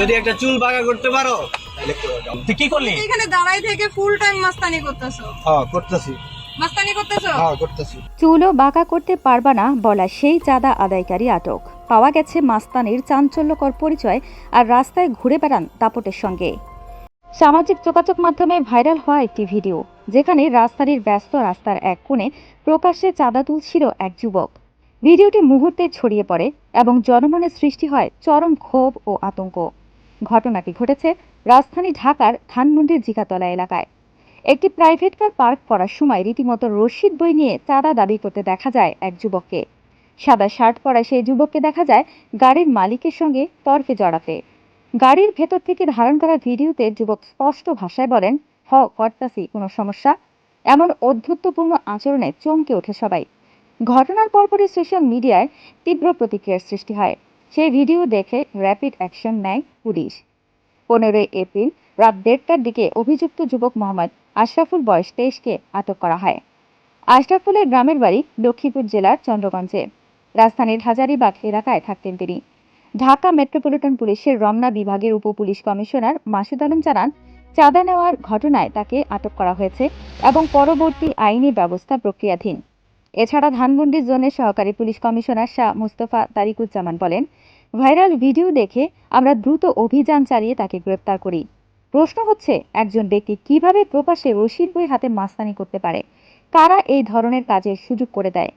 যদি একটা চুল বাঁকা করতে পারো তুই কি করলি? এখানে দাঁড়াই থেকে ফুল টাইম মাস্তানি করতেছো। হ্যাঁ করতেছি। মাস্তানি করতেছো? হ্যাঁ করতেছি। চুলও বাঁকা করতে পারবা না বলা সেই চাঁদা আদায়কারী আটক। পাওয়া গেছে মাস্তানির চাঞ্চল্যকর পরিচয় আর রাস্তায় ঘুরে বেড়ান দাপটের সঙ্গে। সামাজিক যোগাযোগ মাধ্যমে ভাইরাল হওয়া একটি ভিডিও যেখানে রাজধানীর ব্যস্ত রাস্তার এক কোণে প্রকাশ্যে চাঁদা তুলছিল এক যুবক। ভিডিওটি মুহূর্তে ছড়িয়ে পড়ে এবং জনমনে সৃষ্টি হয় চরম ক্ষোভ ও আতঙ্ক। ঘটনাটি ঘটেছে রাজধানী ঢাকার ধানমন্ডির জিকাতলা এলাকায়। একটি প্রাইভেট কার পার্ক করার সময় রীতিমতো রশিদ বই নিয়ে চাঁদা দাবি করতে দেখা যায় এক যুবককে। সাদা শার্ট পরা সেই যুবককে দেখা যায় গাড়ির মালিকের সঙ্গে তর্কে জড়াতে। গাড়ির ভেতর থেকে ধারণ করা ভিডিওতে যুবক স্পষ্ট ভাষায় বলেন, হ করতাসি কোনো সমস্যা? এমন অধ্যত্বপূর্ণ আচরণে চমকে ওঠে সবাই। ঘটনার পরপরই সোশ্যাল মিডিয়ায় তীব্র প্রতিক্রিয়ার সৃষ্টি হয়। সেই ভিডিও দেখে র্যাপিড অ্যাকশন নেয় পুলিশ। পনেরোই এপ্রিল রাত দেড়টার দিকে অভিযুক্ত যুবক মোহাম্মদ আশরাফুল বয়স তেইশকে আটক করা হয়। আশরাফুলের গ্রামের বাড়ি লক্ষ্মীপুর জেলার চন্দ্রগঞ্জে। রাজধানীর হাজারিবাগ এলাকায় থাকতেন তিনি। ঢাকা মেট্রোপলিটন পুলিশের রমনা বিভাগের উপ পুলিশ কমিশনার মাসুদ আলম জানান, চাঁদা নেওয়ার ঘটনায় তাকে আটক করা হয়েছে এবং পরবর্তী আইনি ব্যবস্থা প্রক্রিয়াধীন। এছাড়া ধানমন্ডি জোনের সহকারী পুলিশ কমিশনার শাহ মুস্তফা তারিকুজ্জামান বলেন, ভাইরাল ভিডিও দেখে আমরা দ্রুত অভিযান চালিয়ে তাকে গ্রেপ্তার করি। প্রশ্ন হচ্ছে, একজন ব্যক্তি কীভাবে প্রকাশ্যে রশিদ বই হাতে মাস্তানি করতে পারে? কারা এই ধরনের কাজের সুযোগ করে দেয়?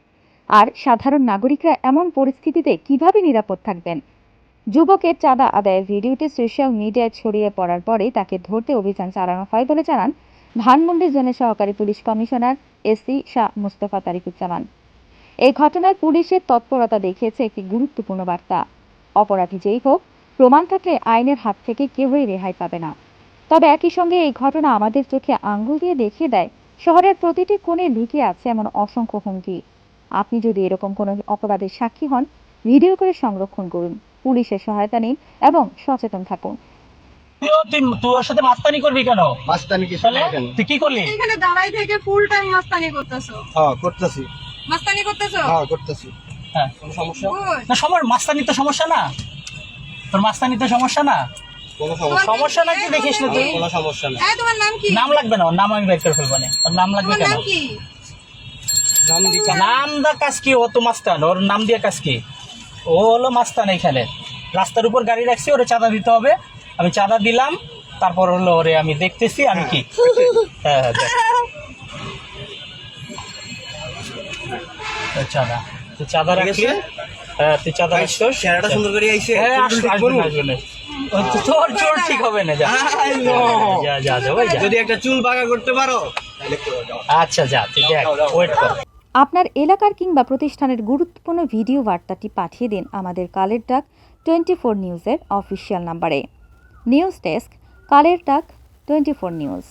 আর সাধারণ নাগরিকরা এমন পরিস্থিতিতে কীভাবে নিরাপদ থাকবেন? যুবকের চাঁদা আদায়ের ভিডিওটি সোশ্যাল মিডিয়ায় ছড়িয়ে পড়ার পরে তাকে ধরতে অভিযান চালানো হয় বলে জানান ধানমন্ডি জোনের সহকারী police commissioner AC Shah Mustafa Tarikuzzaman. এই ঘটনায় পুলিশের তৎপরতা দেখিয়েছে একটি গুরুত্বপূর্ণ বার্তা। অপরাধী যেই হোক, প্রমাণ থাকলে আইনের হাত থেকে কেউই রেহাই পাবে না। তবে একই সঙ্গে এই ঘটনা আমাদের চোখে আঙ্গুল দিয়ে দেখিয়ে দেয়, শহরের প্রতিটি কোণে লুকিয়ে আছে এমন অসংখ্য হুমকি। আপনি যদি এরকম কোনো অপরাধের সাক্ষী হন, ভিডিও করে সংরক্ষণ করুন, পুলিশের সহায়তা নিন এবং সচেতন থাকুন। তুই তোর সাথে মাস্তানি করবি কেন? মাস্তানি কি তুই কি করলি? এখানে দাঁড়াই থেকে ফুল টাইম মাস্তানি করতেছো। হ্যাঁ করতেছি। মাস্তানি করতেছো? হ্যাঁ করতেছি। হ্যাঁ। কোনো সমস্যা? না সময় মাস্তানি তো সমস্যা না। তোর মাস্তানি তো সমস্যা না? সমস্যা? সমস্যা নাকি দেখিস না তুই কোনো সমস্যা নেই। তোমার নাম কি? নাম লাগবে না ওর নাম আমি বের করে ফেলব না। নাম লাগবে কেন? নাম কি? নাম দা কাজ কি? ও তো মাস্তান ওর নাম দিয়ে কাজ কি? ও হলো মাস্তান এখানে। রাস্তার উপর গাড়ি রাখছি ওরে চাঁদা দিতে হবে। আমি চাঁদা দিলাম তারপর হলো ওরে আমি দেখতেছি আমি কি? হ্যাঁ হ্যাঁ চাঁদা। তুই চাঁদা রাখলি হ্যাঁ তুই চাঁদা ভাই, চেহারাটা সুন্দর করে আইছে হ্যাঁ চুল আসবে আসবে করব? আসবে ও তো তোর চোর ঠিক হবে না যা। যা যা যা ওই যদি একটা চুল বাঁকা করতে পারো তাহলে করে দাও। আচ্ছা যা তুই দেখ ওয়েট কর। আপনার এলাকার কিংবা প্রতিষ্ঠানের গুরুত্বপূর্ণ ভিডিও বার্তাটি পাঠিয়ে দিন আমাদের কালের ডাক টোয়েন্টি ফোর নিউজের অফিসিয়াল নাম্বারে। News desk Kaler Dak twenty four news.